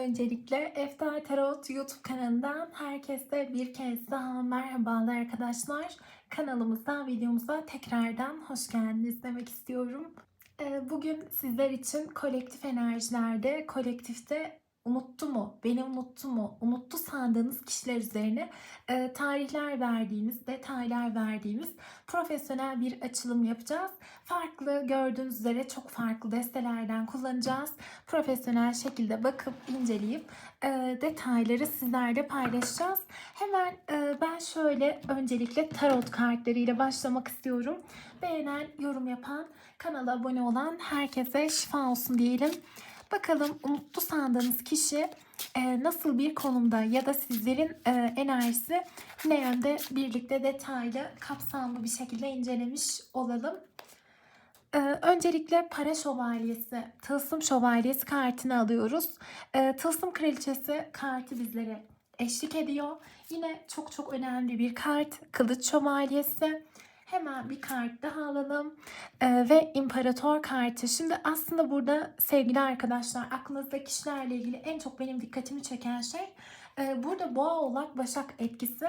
Öncelikle Eftar Tarot YouTube kanalından herkese bir kez daha merhabalar arkadaşlar. Kanalımıza, videomuza tekrardan hoş geldiniz demek istiyorum. Ee, Bugün sizler için kolektif enerjilerde, kolektifte unuttu mu, beni unuttu mu, unuttu sandığınız kişiler üzerine e, tarihler verdiğimiz, detaylar verdiğimiz profesyonel bir açılım yapacağız. Farklı gördüğünüz üzere çok farklı destelerden kullanacağız. Profesyonel şekilde bakıp inceleyip e, detayları sizlerle paylaşacağız. Hemen e, ben şöyle öncelikle tarot kartlarıyla başlamak istiyorum. Beğenen, yorum yapan, kanala abone olan herkese şifa olsun diyelim. Bakalım umutlu sandığınız kişi e, nasıl bir konumda ya da sizlerin e, enerjisi ne yönde birlikte detaylı, kapsamlı bir şekilde incelemiş olalım. Ee, öncelikle para şövalyesi, tılsım şövalyesi kartını alıyoruz. Ee, tılsım kraliçesi kartı bizlere eşlik ediyor. Yine çok çok önemli bir kart, kılıç şövalyesi. Hemen bir kart daha alalım. Ee, ve imparator kartı. Şimdi aslında burada sevgili arkadaşlar aklınızdaki kişilerle ilgili en çok benim dikkatimi çeken şey e, burada boğa oğlak başak etkisi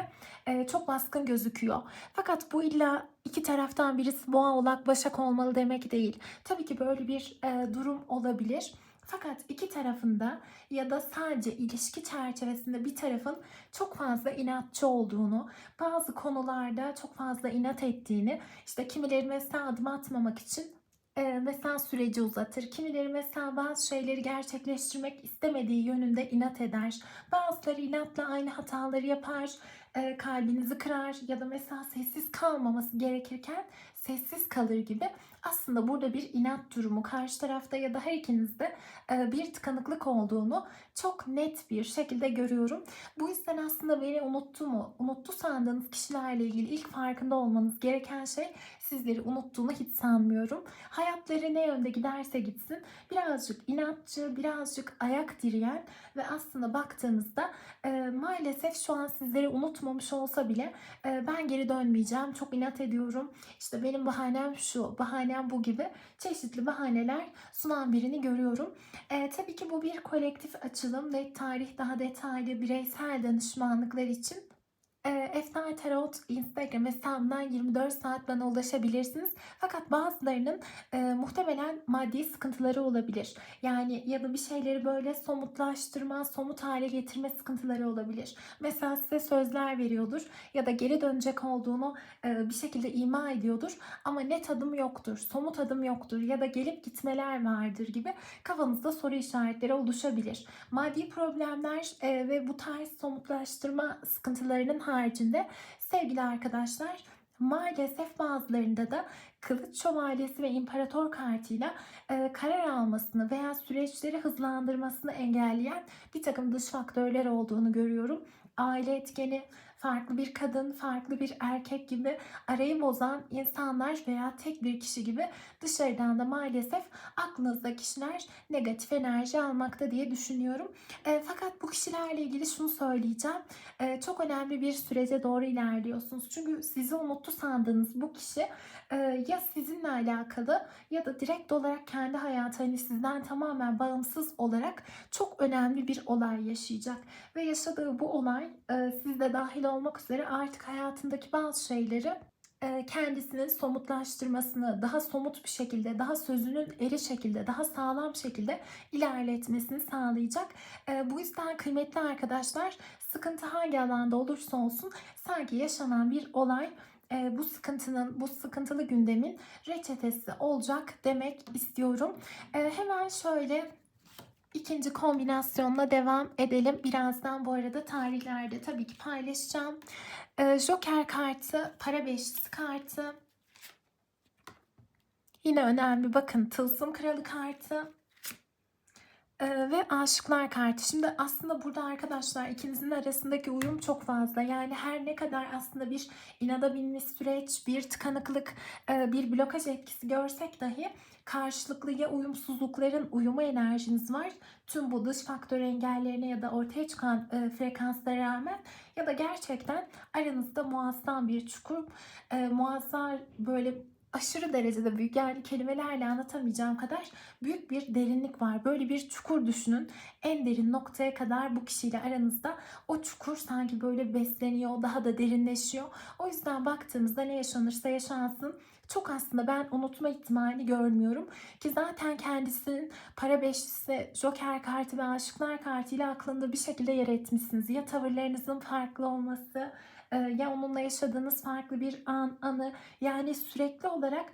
e, çok baskın gözüküyor. Fakat bu illa iki taraftan birisi boğa oğlak başak olmalı demek değil. Tabii ki böyle bir e, durum olabilir. Fakat iki tarafında ya da sadece ilişki çerçevesinde bir tarafın çok fazla inatçı olduğunu, bazı konularda çok fazla inat ettiğini, işte kimileri mesela adım atmamak için e, mesela süreci uzatır. Kimileri mesela bazı şeyleri gerçekleştirmek istemediği yönünde inat eder. Bazıları inatla aynı hataları yapar, e, kalbinizi kırar ya da mesela sessiz kalmaması gerekirken sessiz kalır gibi. Aslında burada bir inat durumu karşı tarafta ya da her ikinizde e, bir tıkanıklık olduğunu çok net bir şekilde görüyorum. Bu yüzden aslında beni unuttu mu, unuttu sandığınız kişilerle ilgili ilk farkında olmanız gereken şey sizleri unuttuğunu hiç sanmıyorum. Hayatları ne yönde giderse gitsin birazcık inatçı, birazcık ayak direyen ve aslında baktığınızda e, maalesef şu an sizleri unutmamış olsa bile e, ben geri dönmeyeceğim, çok inat ediyorum. İşte benim bahanem şu, bahanem bu gibi çeşitli bahaneler sunan birini görüyorum. E, tabii ki bu bir kolektif açılım ve tarih daha detaylı bireysel danışmanlıklar için Efsane Tarot Instagram hesabından 24 saat bana ulaşabilirsiniz. Fakat bazılarının e, muhtemelen maddi sıkıntıları olabilir. Yani ya da bir şeyleri böyle somutlaştırma, somut hale getirme sıkıntıları olabilir. Mesela size sözler veriyordur ya da geri dönecek olduğunu e, bir şekilde ima ediyordur ama net adım yoktur, somut adım yoktur ya da gelip gitmeler vardır gibi kafanızda soru işaretleri oluşabilir. Maddi problemler e, ve bu tarz somutlaştırma sıkıntılarının haricinde sevgili arkadaşlar maalesef bazılarında da Kılıç Şövalyesi ve İmparator kartıyla e, karar almasını veya süreçleri hızlandırmasını engelleyen bir takım dış faktörler olduğunu görüyorum. Aile etkeni, farklı bir kadın, farklı bir erkek gibi arayı bozan insanlar veya tek bir kişi gibi dışarıdan da maalesef aklınızda kişiler negatif enerji almakta diye düşünüyorum. E, fakat bu kişilerle ilgili şunu söyleyeceğim. E, çok önemli bir sürece doğru ilerliyorsunuz. Çünkü sizi unuttu sandığınız bu kişi e, ya sizinle alakalı ya da direkt olarak kendi hayatı hani sizden tamamen bağımsız olarak çok önemli bir olay yaşayacak. Ve yaşadığı bu olay e, sizde dahil olmak üzere artık hayatındaki bazı şeyleri e, kendisinin somutlaştırmasını, daha somut bir şekilde, daha sözünün eri şekilde, daha sağlam şekilde ilerletmesini sağlayacak. E, Bu yüzden kıymetli arkadaşlar sıkıntı hangi alanda olursa olsun sanki yaşanan bir olay e, bu sıkıntının, bu sıkıntılı gündemin reçetesi olacak demek istiyorum. Hemen şöyle ikinci kombinasyonla devam edelim. Birazdan bu arada tarihlerde tabii ki paylaşacağım. Ee, Joker kartı, para beşlisi kartı. Yine önemli bakın tılsım kralı kartı. Ee, ve aşıklar kartı. Şimdi aslında burada arkadaşlar ikinizin arasındaki uyum çok fazla. Yani her ne kadar aslında bir inada binmiş süreç, bir tıkanıklık, e, bir blokaj etkisi görsek dahi karşılıklı ya uyumsuzlukların uyumu enerjiniz var. Tüm bu dış faktör engellerine ya da ortaya çıkan e, frekanslara rağmen ya da gerçekten aranızda muazzam bir çukur, e, muazzam böyle aşırı derecede büyük yani kelimelerle anlatamayacağım kadar büyük bir derinlik var. Böyle bir çukur düşünün. En derin noktaya kadar bu kişiyle aranızda o çukur sanki böyle besleniyor, daha da derinleşiyor. O yüzden baktığımızda ne yaşanırsa yaşansın çok aslında ben unutma ihtimali görmüyorum. Ki zaten kendisinin para beşlisi, joker kartı ve aşıklar kartıyla aklında bir şekilde yer etmişsiniz. Ya tavırlarınızın farklı olması, ya onunla yaşadığınız farklı bir an, anı yani sürekli olarak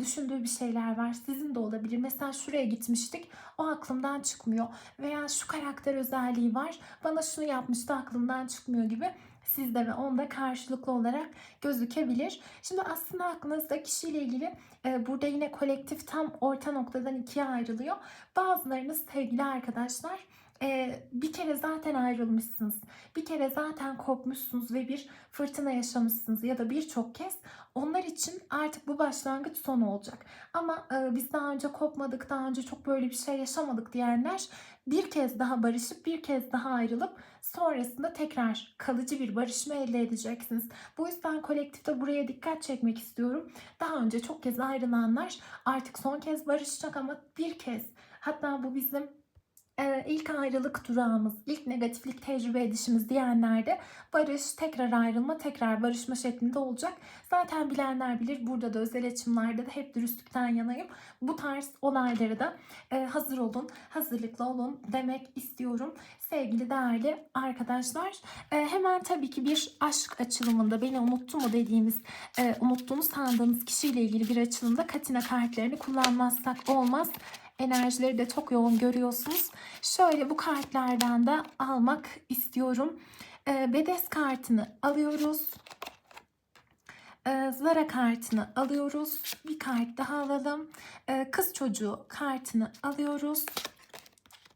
düşündüğü bir şeyler var. Sizin de olabilir. Mesela şuraya gitmiştik. O aklımdan çıkmıyor. Veya şu karakter özelliği var. Bana şunu yapmıştı aklımdan çıkmıyor gibi sizde ve onda karşılıklı olarak gözükebilir. Şimdi aslında aklınızda kişiyle ilgili e, burada yine kolektif tam orta noktadan ikiye ayrılıyor. Bazılarınız sevgili arkadaşlar e, bir kere zaten ayrılmışsınız. Bir kere zaten kopmuşsunuz ve bir fırtına yaşamışsınız ya da birçok kez onlar için artık bu başlangıç son olacak. Ama e, biz daha önce kopmadık, daha önce çok böyle bir şey yaşamadık diyenler bir kez daha barışıp bir kez daha ayrılıp sonrasında tekrar kalıcı bir barışma elde edeceksiniz. Bu yüzden kolektifte buraya dikkat çekmek istiyorum. Daha önce çok kez ayrılanlar artık son kez barışacak ama bir kez hatta bu bizim e, ilk ayrılık durağımız, ilk negatiflik tecrübe edişimiz diyenlerde barış, tekrar ayrılma, tekrar barışma şeklinde olacak. Zaten bilenler bilir burada da özel açımlarda da hep dürüstlükten yanayım. Bu tarz olaylara da e, hazır olun, hazırlıklı olun demek istiyorum. Sevgili değerli arkadaşlar e, hemen tabii ki bir aşk açılımında beni unuttu mu dediğimiz, e, unuttuğunu sandığınız kişiyle ilgili bir açılımda katina kartlarını kullanmazsak olmaz enerjileri de çok yoğun görüyorsunuz. Şöyle bu kartlardan da almak istiyorum. E, Bedes kartını alıyoruz. E, Zara kartını alıyoruz. Bir kart daha alalım. E, Kız çocuğu kartını alıyoruz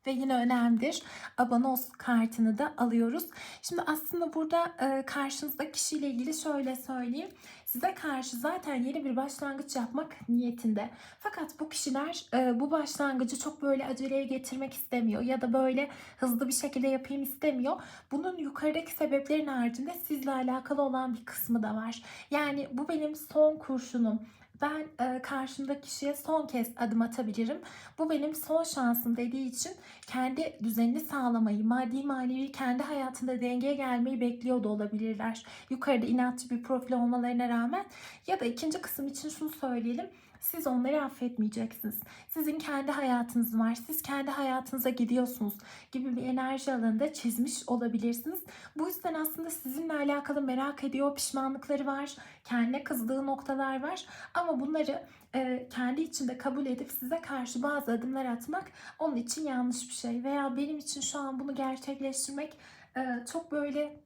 ve yine önemlidir. Abonos kartını da alıyoruz. Şimdi aslında burada e, karşınızda kişiyle ilgili şöyle söyleyeyim. Size karşı zaten yeni bir başlangıç yapmak niyetinde. Fakat bu kişiler e, bu başlangıcı çok böyle aceleye getirmek istemiyor ya da böyle hızlı bir şekilde yapayım istemiyor. Bunun yukarıdaki sebeplerin haricinde sizle alakalı olan bir kısmı da var. Yani bu benim son kurşunum ben e, karşımdaki kişiye son kez adım atabilirim. Bu benim son şansım dediği için kendi düzenini sağlamayı, maddi manevi kendi hayatında dengeye gelmeyi bekliyor da olabilirler. Yukarıda inatçı bir profil olmalarına rağmen ya da ikinci kısım için şunu söyleyelim. Siz onları affetmeyeceksiniz. Sizin kendi hayatınız var. Siz kendi hayatınıza gidiyorsunuz gibi bir enerji alanında çizmiş olabilirsiniz. Bu yüzden aslında sizinle alakalı merak ediyor, pişmanlıkları var, kendine kızdığı noktalar var. Ama bunları e, kendi içinde kabul edip size karşı bazı adımlar atmak onun için yanlış bir şey. Veya benim için şu an bunu gerçekleştirmek e, çok böyle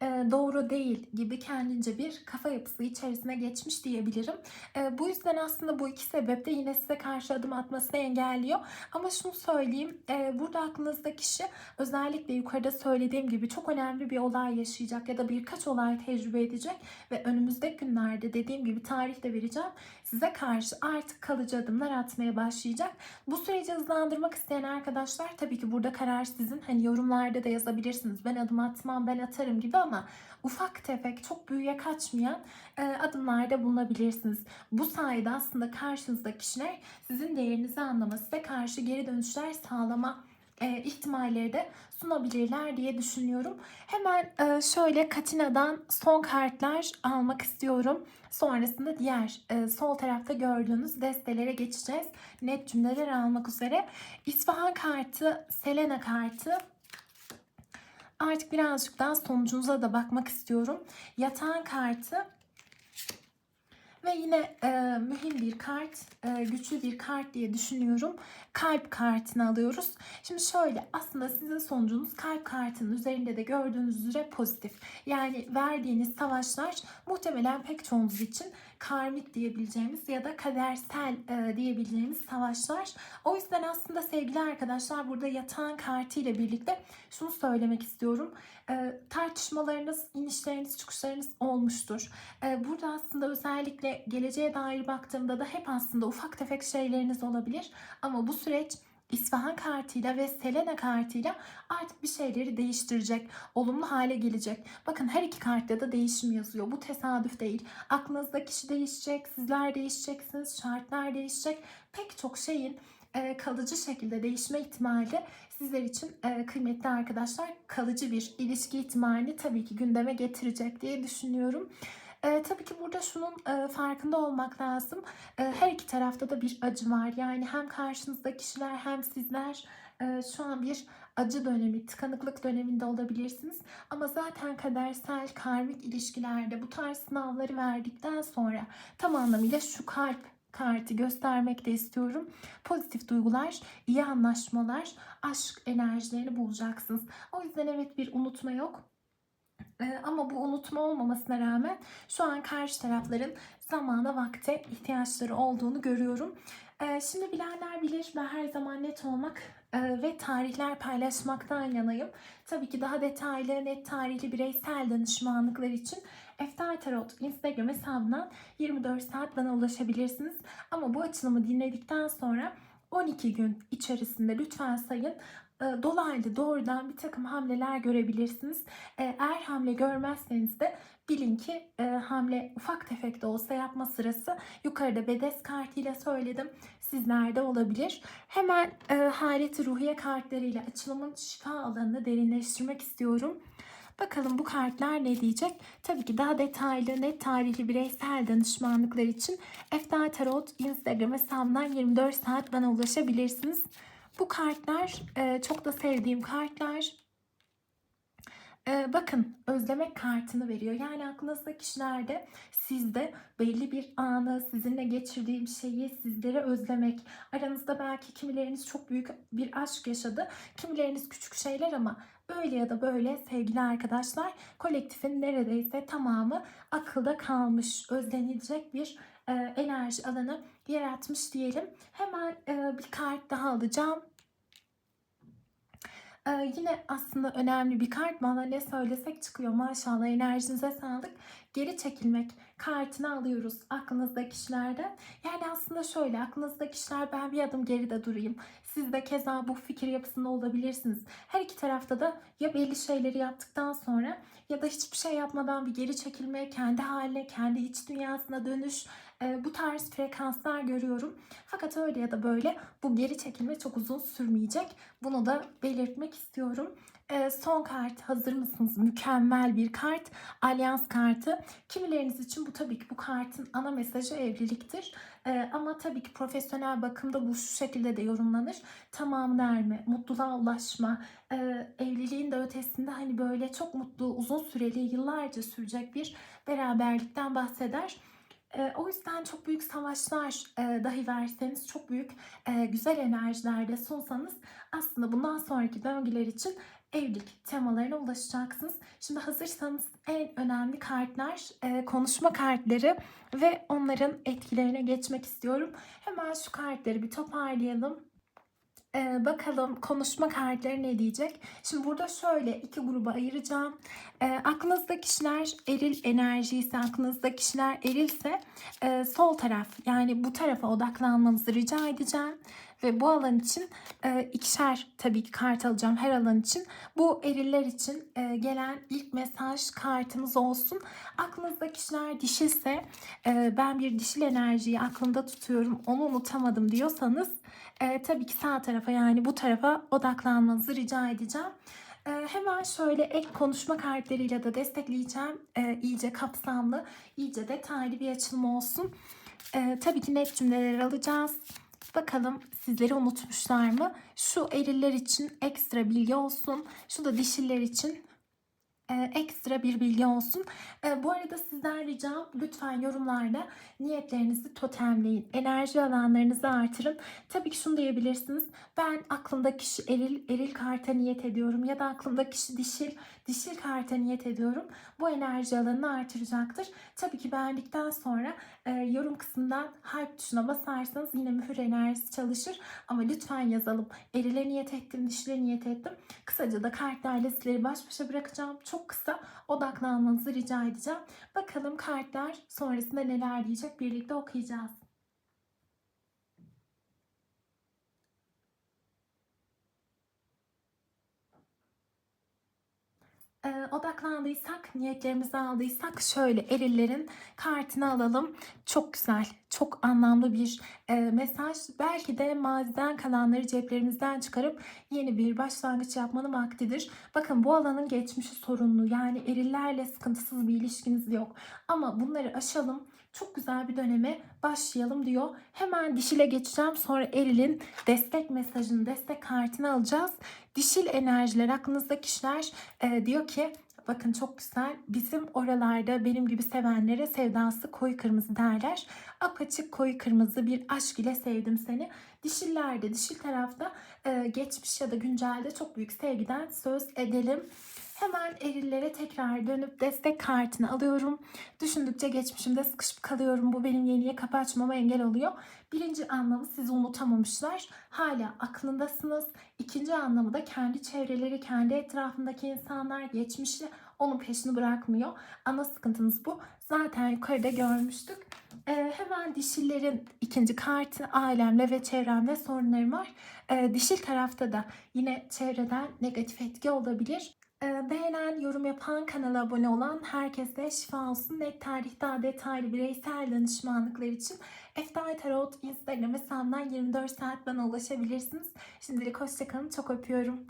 doğru değil gibi kendince bir kafa yapısı içerisine geçmiş diyebilirim. E, bu yüzden aslında bu iki sebep de yine size karşı adım atmasını engelliyor. Ama şunu söyleyeyim, e, burada aklınızda kişi özellikle yukarıda söylediğim gibi çok önemli bir olay yaşayacak ya da birkaç olay tecrübe edecek ve önümüzdeki günlerde dediğim gibi tarih de vereceğim. Size karşı artık kalıcı adımlar atmaya başlayacak. Bu süreci hızlandırmak isteyen arkadaşlar tabii ki burada karar sizin. Hani yorumlarda da yazabilirsiniz. Ben adım atmam, ben atarım gibi ama ufak tefek çok büyüye kaçmayan e, adımlarda bulunabilirsiniz. Bu sayede aslında karşınızdaki kişiler sizin değerinizi anlaması ve karşı geri dönüşler sağlama e, ihtimalleri de sunabilirler diye düşünüyorum. Hemen e, şöyle Katina'dan son kartlar almak istiyorum. Sonrasında diğer e, sol tarafta gördüğünüz destelere geçeceğiz. Net cümleler almak üzere. İsfahan kartı, Selena kartı, Artık birazcık daha sonucunuza da bakmak istiyorum. Yatağın kartı ve yine e, mühim bir kart, e, güçlü bir kart diye düşünüyorum. Kalp kartını alıyoruz. Şimdi şöyle aslında sizin sonucunuz kalp kartının üzerinde de gördüğünüz üzere pozitif. Yani verdiğiniz savaşlar muhtemelen pek çoğunuz için karmik diyebileceğimiz ya da kadersel e, diyebileceğimiz savaşlar. O yüzden aslında sevgili arkadaşlar burada yatağın kartı ile birlikte şunu söylemek istiyorum. E, tartışmalarınız, inişleriniz, çıkışlarınız olmuştur. E, burada aslında özellikle geleceğe dair baktığımda da hep aslında ufak tefek şeyleriniz olabilir. Ama bu süreç İsfahan kartıyla ve Selena kartıyla artık bir şeyleri değiştirecek, olumlu hale gelecek. Bakın her iki kartta da değişim yazıyor. Bu tesadüf değil. Aklınızda kişi değişecek, sizler değişeceksiniz, şartlar değişecek. Pek çok şeyin e, kalıcı şekilde değişme ihtimali sizler için e, kıymetli arkadaşlar kalıcı bir ilişki ihtimalini tabii ki gündeme getirecek diye düşünüyorum. E, tabii ki burada şunun e, farkında olmak lazım. E, her iki tarafta da bir acı var. Yani hem karşınızda kişiler hem sizler e, şu an bir acı dönemi, tıkanıklık döneminde olabilirsiniz. Ama zaten kadersel, karmik ilişkilerde bu tarz sınavları verdikten sonra tam anlamıyla şu kalp kartı göstermek de istiyorum. Pozitif duygular, iyi anlaşmalar, aşk enerjilerini bulacaksınız. O yüzden evet bir unutma yok. Ee, ama bu unutma olmamasına rağmen şu an karşı tarafların zamana vakte ihtiyaçları olduğunu görüyorum. Ee, şimdi bilenler bilir ben her zaman net olmak e, ve tarihler paylaşmaktan yanayım. Tabii ki daha detaylı, net tarihli bireysel danışmanlıklar için Eftal Tarot Instagram hesabından 24 saat bana ulaşabilirsiniz. Ama bu açılımı dinledikten sonra 12 gün içerisinde lütfen sayın dolaylı doğrudan bir takım hamleler görebilirsiniz. Eğer hamle görmezseniz de bilin ki hamle ufak tefek de olsa yapma sırası yukarıda bedes kartıyla söyledim. Sizlerde olabilir. Hemen e, haleti ruhiye kartlarıyla açılımın şifa alanını derinleştirmek istiyorum. Bakalım bu kartlar ne diyecek? Tabii ki daha detaylı, net tarihli bireysel danışmanlıklar için Eftal Tarot Instagram hesabından 24 saat bana ulaşabilirsiniz. Bu kartlar e, çok da sevdiğim kartlar. E, bakın özlemek kartını veriyor. Yani aklınızda kişilerde sizde belli bir anı, sizinle geçirdiğim şeyi sizlere özlemek. Aranızda belki kimileriniz çok büyük bir aşk yaşadı. Kimileriniz küçük şeyler ama öyle ya da böyle sevgili arkadaşlar kolektifin neredeyse tamamı akılda kalmış, özlenilecek bir e, enerji alanı yaratmış diyelim. Hemen e, bir kart daha alacağım. Ee, yine aslında önemli bir kart. Bana ne söylesek çıkıyor maşallah enerjinize sağlık. Geri çekilmek kartını alıyoruz aklınızda kişilerden. Yani aslında şöyle aklınızda kişiler ben bir adım geride durayım. Siz de keza bu fikir yapısında olabilirsiniz. Her iki tarafta da ya belli şeyleri yaptıktan sonra ya da hiçbir şey yapmadan bir geri çekilme, kendi haline, kendi iç dünyasına dönüş, e, bu tarz frekanslar görüyorum. Fakat öyle ya da böyle bu geri çekilme çok uzun sürmeyecek. Bunu da belirtmek istiyorum. E, son kart hazır mısınız? Mükemmel bir kart. Alyans kartı. Kimileriniz için bu tabii ki bu kartın ana mesajı evliliktir. E, ama tabii ki profesyonel bakımda bu şu şekilde de yorumlanır. Tamamını erme, mutluluğa ulaşma, e, evliliğin de ötesinde hani böyle çok mutlu, uzun süreli, yıllarca sürecek bir beraberlikten bahseder. E, o yüzden çok büyük savaşlar e, dahi verseniz, çok büyük e, güzel enerjilerde sunsanız aslında bundan sonraki döngüler için evlilik temalarına ulaşacaksınız. Şimdi hazırsanız en önemli kartlar e, konuşma kartları ve onların etkilerine geçmek istiyorum. Hemen şu kartları bir toparlayalım. Ee, bakalım konuşma kartları ne diyecek? Şimdi burada şöyle iki gruba ayıracağım. Ee, aklınızda kişiler eril enerji ise, aklınızda kişiler erilse e, sol taraf yani bu tarafa odaklanmanızı rica edeceğim. Ve bu alan için e, ikişer tabii ki kart alacağım her alan için. Bu eriller için e, gelen ilk mesaj kartımız olsun. Aklınızda kişiler dişilse e, ben bir dişil enerjiyi aklımda tutuyorum onu unutamadım diyorsanız e, tabii ki sağ tarafa yani bu tarafa odaklanmanızı rica edeceğim. E, hemen şöyle ek konuşma kartlarıyla da destekleyeceğim. E, iyice kapsamlı, iyice detaylı bir açılım olsun. E, tabii ki net cümleler alacağız. Bakalım sizleri unutmuşlar mı? Şu eriller için ekstra bilgi olsun. Şu da dişiller için e, ekstra bir bilgi olsun. E, bu arada sizden ricam lütfen yorumlarda niyetlerinizi totemleyin. Enerji alanlarınızı artırın. Tabii ki şunu diyebilirsiniz. Ben aklımda kişi eril, eril karta niyet ediyorum ya da aklımda kişi dişil, dişil karta niyet ediyorum. Bu enerji alanını artıracaktır. Tabii ki beğendikten sonra e, yorum kısmından hype tuşuna basarsanız yine mühür enerjisi çalışır. Ama lütfen yazalım. Erile niyet ettim, dişile niyet ettim. Kısaca da kartlarla sizleri baş başa bırakacağım. Çok kısa odaklanmanızı rica edeceğim. Bakalım kartlar sonrasında neler diyecek birlikte okuyacağız. E, odaklandıysak, niyetlerimizi aldıysak şöyle erillerin kartını alalım. Çok güzel, çok anlamlı bir e, mesaj. Belki de maziden kalanları ceplerimizden çıkarıp yeni bir başlangıç yapmanın vaktidir. Bakın bu alanın geçmişi sorunlu. Yani erillerle sıkıntısız bir ilişkiniz yok. Ama bunları aşalım. Çok güzel bir döneme başlayalım diyor. Hemen dişile geçeceğim. Sonra erilin destek mesajını, destek kartını alacağız. Dişil enerjiler, aklınızda kişiler e, diyor ki bakın çok güzel bizim oralarda benim gibi sevenlere sevdası koyu kırmızı derler. Apaçık koyu kırmızı bir aşk ile sevdim seni. Dişillerde, dişil tarafta e, geçmiş ya da güncelde çok büyük sevgiden söz edelim. Hemen erillere tekrar dönüp destek kartını alıyorum. Düşündükçe geçmişimde sıkışıp kalıyorum. Bu benim yeniye kapı engel oluyor. Birinci anlamı sizi unutamamışlar. Hala aklındasınız. İkinci anlamı da kendi çevreleri, kendi etrafındaki insanlar geçmişle onun peşini bırakmıyor. Ana sıkıntınız bu. Zaten yukarıda görmüştük. Ee, hemen dişillerin ikinci kartı ailemle ve çevremle sorunlarım var. Ee, dişil tarafta da yine çevreden negatif etki olabilir. Ee, beğenen, yorum yapan, kanala abone olan herkese şifa olsun. Net tarih daha detaylı bireysel danışmanlıklar için Eftal Tarot Instagram hesabından 24 saat bana ulaşabilirsiniz. Şimdilik hoşçakalın. Çok öpüyorum.